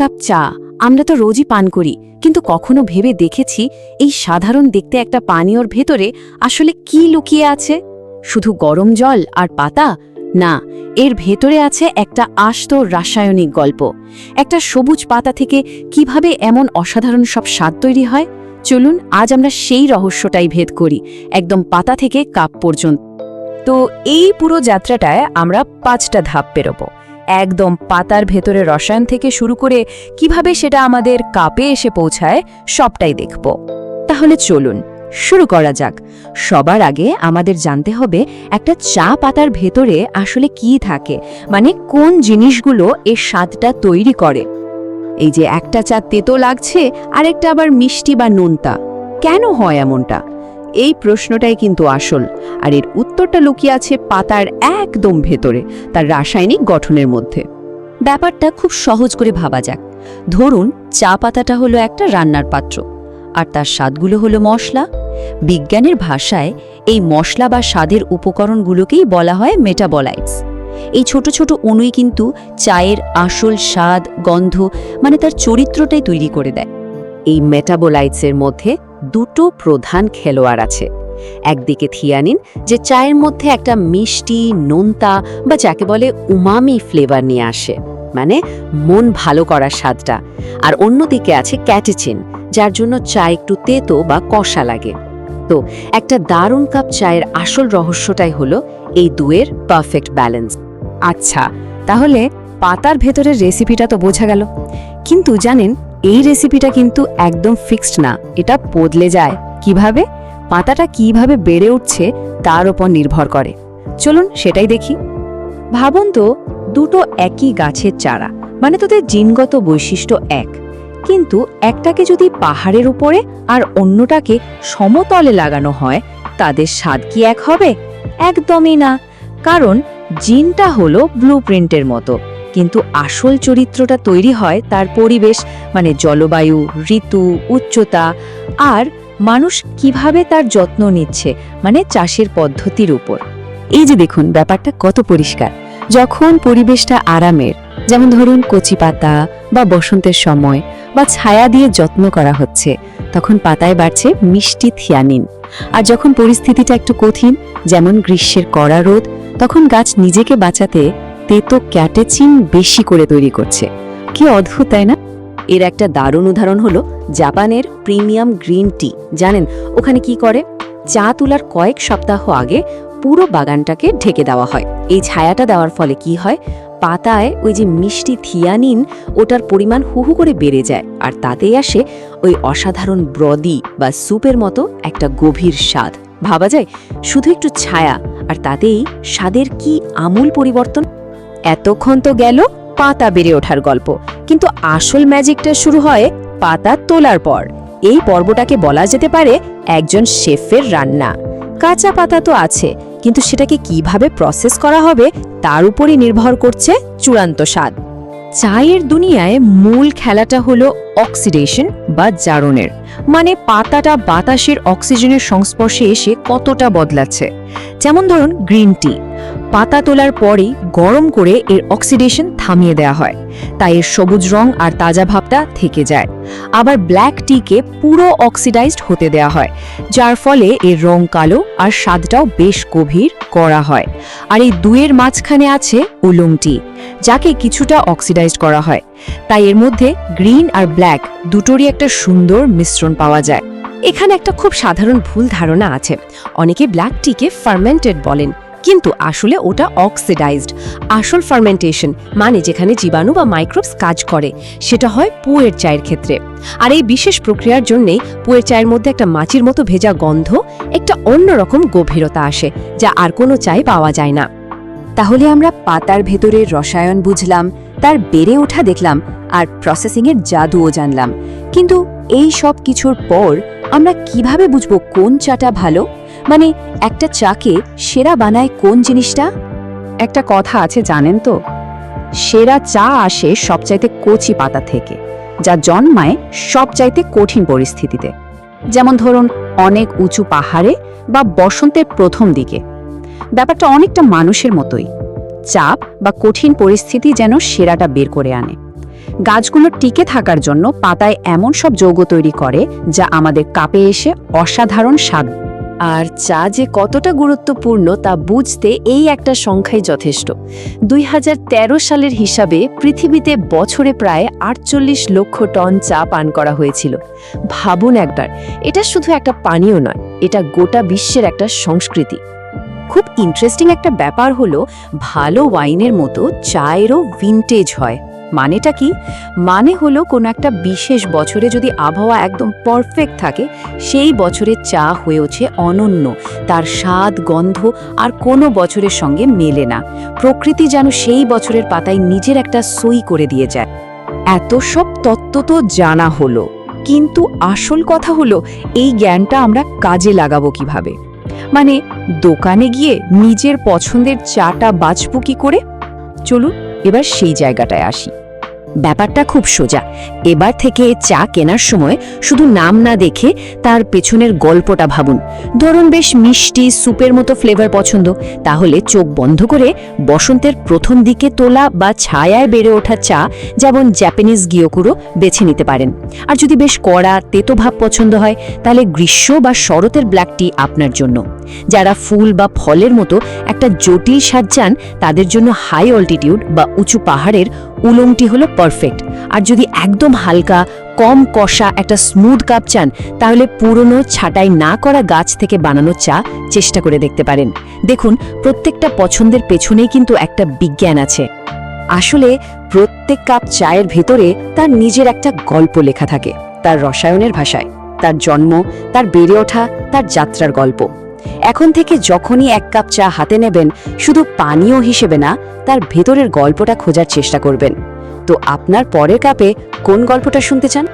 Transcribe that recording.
Cup চা, আমরা তো রোজই পান করি, কিন্তু কখনো ভেবে দেখেছি এই সাধারণ দেখতে একটা পানীয়র ভেতরে আসলে কি লুকিয়ে আছে? শুধু গরম জল আর পাতা? না, এর ভেতরে আছে একটা আস্ত রাসায়নিক গল্প। একটা সবুজ পাতা থেকে কীভাবে এমন অসাধারণ সব স্বাদ তৈরি হয়? চলুন, আজ আমরা সেই রহস্যটাই ভেদ করি, একদম পাতা থেকে কাপ পর্যন্ত। তো এই পুরো যাত্রাটায় আমরা পাঁচটা ধাপ পেরোবো। একদম পাতার ভেতরে রসায়ন থেকে শুরু করে কীভাবে সেটা আমাদের কাপে এসে পৌঁছায় সবটাই দেখব। তাহলে চলুন, শুরু করা যাক। সবার আগে আমাদের জানতে হবে একটা চা পাতার ভেতরে আসলে কি থাকে মানে কোন জিনিসগুলো এর স্বাদটা তৈরি করে। এই যে একটা চা তেতো লাগছে আর একটা আবার মিষ্টি বা নুনতা। কেন হয় এমনটা? এই প্রশ্নটাই কিন্তু আসল। আর এর উত্তরটা লুকিয়ে আছে পাতার একদম ভেতরে, তার রাসায়নিক গঠনের মধ্যে। ব্যাপারটা খুব সহজ করে ভাবা যাক। ধরুন, চা পাতাটা হলো একটা রান্নার পাত্র, আর তার স্বাদগুলো হলো মশলা। বিজ্ঞানের ভাষায় এই মশলা বা স্বাদের উপকরণগুলোকেই বলা হয় মেটাবলাইটস এই ছোট ছোট অণুই কিন্তু চায়ের আসল স্বাদ, গন্ধ মানে তার চরিত্রটাই তৈরি করে দেয়। এই মেটাবোলাইটসের মধ্যে দুটো প্রধান খেলোয়াড় আছে। একদিকে থিয়ানিন, যে চায়ের মধ্যে একটা মিষ্টি, নোনতা বা যাকে বলে উমামি ফ্লেভার নিয়ে আসে মানে মন ভালো করার স্বাদটা। আর অন্যদিকে আছে ক্যাটেচিন, যার জন্য চা একটু তেতো বা কষা লাগে। তো একটা দারুণ কাপ চায়ের আসল রহস্যটাই হলো এই দুয়ের পারফেক্ট ব্যালেন্স। আচ্ছা তাহলে পাতার ভেতরের রেসিপিটা তো বোঝা গেল। কিন্তু জানেন এই রেসিপিটা কিন্তু একদম ফিক্সড না। এটা বদলে যায়। কীভাবে? পাতাটা কীভাবে বেড়ে উঠছে তার ওপর নির্ভর করে। চলুন সেটাই দেখি। ভাবুন তো, দুটো একই গাছের চারা মানে তোদের জিনগত বৈশিষ্ট্য এক। কিন্তু একটাকে যদি পাহাড়ের উপরে আর অন্যটাকে সমতলে লাগানো হয়, তাদের স্বাদ কি এক হবে? একদমই না। কারণ জিনটা হলো ব্লুপ্রিন্টের মতো। কিন্তু আসল চরিত্রটা তৈরি হয় তার পরিবেশ মানে জলবায়ু, ঋতু, উচ্চতা, আর মানুষ কীভাবে তার যত্ন নিচ্ছে মানে চাষের পদ্ধতির উপর। এই যে দেখুন, ব্যাপারটা কত পরিষ্কার। যখন পরিবেশটা আরামের, যেমন ধরুন কচি পাতা বা বসন্তের সময় বা ছায়া দিয়ে যত্ন করা হচ্ছে, তখন পাতায় বাড়ছে মিষ্টি থিয়ানিন। আর যখন পরিস্থিতিটা একটু কঠিন, যেমন গ্রীষ্মের কড়া রোদ, তখন গাছ নিজেকে বাঁচাতে তেতো ক্যাটেচিন বেশি করে তৈরি করছে। কি অদ্ভুত, তাই না? এর একটা দারুণ উদাহরণ হলো জাপানের প্রিমিয়াম গ্রিন টি। জানেন, ওখানে কি করে? চা তোলার কয়েক সপ্তাহ আগে পুরো বাগানটাকে ঢেকে দেওয়া হয়। এই ছায়াটা দেওয়ার ফলে কি হয়? পাতায় ওই যে মিষ্টি থিয়ানিন, ওটার পরিমাণ হুহু করে বেড়ে যায় আর তাতেই আসে ওই অসাধারণ ব্রদি বা স্যুপের মতো একটা গভীর স্বাদ। ভাবা যায়, শুধু একটু ছায়া আর তাতেই স্বাদের কি আমূল পরিবর্তন? এতক্ষণ তো গেল পাতা বেড়ে ওঠার গল্প। কিন্তু আসল ম্যাজিকটা শুরু হয় পাতা তোলার পর। এই পর্বটাকে বলা যেতে পারে একজন শেফের রান্না। কাঁচা পাতা তো আছে, কিন্তু সেটাকে কীভাবে প্রসেস করা হবে তার উপরই নির্ভর করছে চূড়ান্ত স্বাদ। চায়ের দুনিয়ায় মূল খেলাটা হলো অক্সিডেশন বা জারণের। মানে পাতাটা বাতাসের অক্সিজেনের সংস্পর্শে এসে কতটা বদলাচ্ছে। যেমন ধরুন গ্রিন টি পাতা তোলার পরেই গরম করে এর অক্সিডেশন থামিয়ে দেওয়া হয়। তাই এর সবুজ রং আর তাজা ভাবটা থেকে যায়। আবার ব্ল্যাক টিকে পুরো অক্সিডাইজড হতে দেওয়া হয়, যার ফলে এর রং কালো আর স্বাদটাও বেশ গভীর করা হয়। আর এই দুয়ের মাঝখানে আছে উলুং টি যাকে কিছুটা অক্সিডাইজড করা হয়। তাই এর মধ্যে গ্রিন আর ব্ল্যাক দুটোরই একটা সুন্দর মিশ্রণ পাওয়া যায়। এখানে একটা খুব সাধারণ ভুল ধারণা আছে। অনেকে ব্ল্যাক টিকে ফার্মেন্টেড বলেন। কিন্তু আসলে ওটা অক্সিডাইজড আসল ফার্মেন্টেশন মানে যেখানে জীবাণু বা মাইক্রোবস কাজ করে, সেটা হয় পুয়ের চায়ের ক্ষেত্রে। আর এই বিশেষ প্রক্রিয়ার জন্যেই পুয়ের চায়ের মধ্যে একটা মাছির মতো ভেজা গন্ধ, একটা অন্যরকম গভীরতা আসে, যা আর কোনো চায় পাওয়া যায় না। তাহলে আমরা পাতার ভেতরের রসায়ন বুঝলাম, তার বেড়ে ওঠা দেখলাম, আর প্রসেসিংয়ের জাদুও জানলাম। কিন্তু এই সব কিছুর পর আমরা কীভাবে বুঝব কোন চাটা ভালো? মানে একটা চাকে সেরা বানায় কোন জিনিসটা? একটা কথা আছে জানেন তো? সেরা চা আসে সবচাইতে কচি পাতা থেকে, যা জন্মায় সবচাইতে কঠিন পরিস্থিতিতে। যেমন ধরুন, অনেক উঁচু পাহাড়ে বা বসন্তের প্রথম দিকে। ব্যাপারটা অনেকটা মানুষের মতোই। চাপ বা কঠিন পরিস্থিতি যেন সেরাটা বের করে আনে। গাছগুলো টিকে থাকার জন্য পাতায় এমন সব যৌগ তৈরি করে, যা আমাদের কাপে এসে অসাধারণ স্বাদ আর চা যে কতটা গুরুত্বপূর্ণ তা বুঝতে এই একটা সংখ্যাই যথেষ্ট। দুই হাজার তেরো সালের হিসাবে পৃথিবীতে বছরে প্রায় আটচল্লিশ লক্ষ টন চা পান করা হয়েছিল। ভাবুন একবার, এটা শুধু একটা পানীয় নয়, এটা গোটা বিশ্বের একটা সংস্কৃতি। খুব ইন্টারেস্টিং একটা ব্যাপার হলো, ভালো ওয়াইনের মতো চায়েরও ভিনটেজ হয়। মানেটা কি? মানে হলো কোনো একটা বিশেষ বছরে যদি আবহাওয়া একদম পারফেক্ট থাকে, সেই বছরের চা হয়ে ওঠে অনন্য। তার স্বাদ, গন্ধ আর কোনো বছরের সঙ্গে মেলে না। প্রকৃতি যেন সেই বছরের পাতায় নিজের একটা সই করে দিয়ে যায়। এত সব তত্ত্ব তো জানা হলো। কিন্তু আসল কথা হলো, এই জ্ঞানটা আমরা কাজে লাগাবো কীভাবে? মানে দোকানে গিয়ে নিজের পছন্দের চাটা বাছবো কি করে? চলুন এবার সেই জায়গাটায় আসি। ব্যাপারটা খুব সোজা। এবার থেকে চা কেনার সময় শুধু নাম না দেখে তার পেছনের গল্পটা ভাবুন। ধরুন বেশ মিষ্টি, স্যুপের মতো ফ্লেভার পছন্দ। তাহলে চোখ বন্ধ করে বসন্তের প্রথম দিকে তোলা বা ছায়ায় বেড়ে ওঠা চা যেমন জ্যাপানিজ গিয়োকুরো বেছে নিতে পারেন। আর যদি বেশ কড়া, তেতো ভাব পছন্দ হয়, তাহলে গ্রীষ্ম বা শরতের ব্ল্যাক টি আপনার জন্য। যারা ফুল বা ফলের মতো একটা জটিল স্বাদ চান, তাদের জন্য হাই অল্টিটিউড বা উঁচু পাহাড়ের উলংটি হলো পারফেক্ট আর যদি একদম হালকা, কম কষা একটা স্মুথ কাপ চান, তাহলে পুরনো ছাটাই না করা গাছ থেকে বানানো চা চেষ্টা করে দেখতে পারেন। দেখুন, প্রত্যেকটা পছন্দের পেছনেই কিন্তু একটা বিজ্ঞান আছে। আসলে প্রত্যেক কাপ চায়ের ভেতরে তার নিজের একটা গল্প লেখা থাকে, তার রসায়নের ভাষায়, তার জন্ম, তার বেড়ে ওঠা, তার যাত্রার গল্প। এখন থেকে যখনই এক কাপ চা হাতে নেবেন, শুধু পানীয় হিসেবে না, তার ভেতরের গল্পটা খোঁজার চেষ্টা করবেন। তো আপনার পরের কাপে কোন গল্পটা শুনতে চান?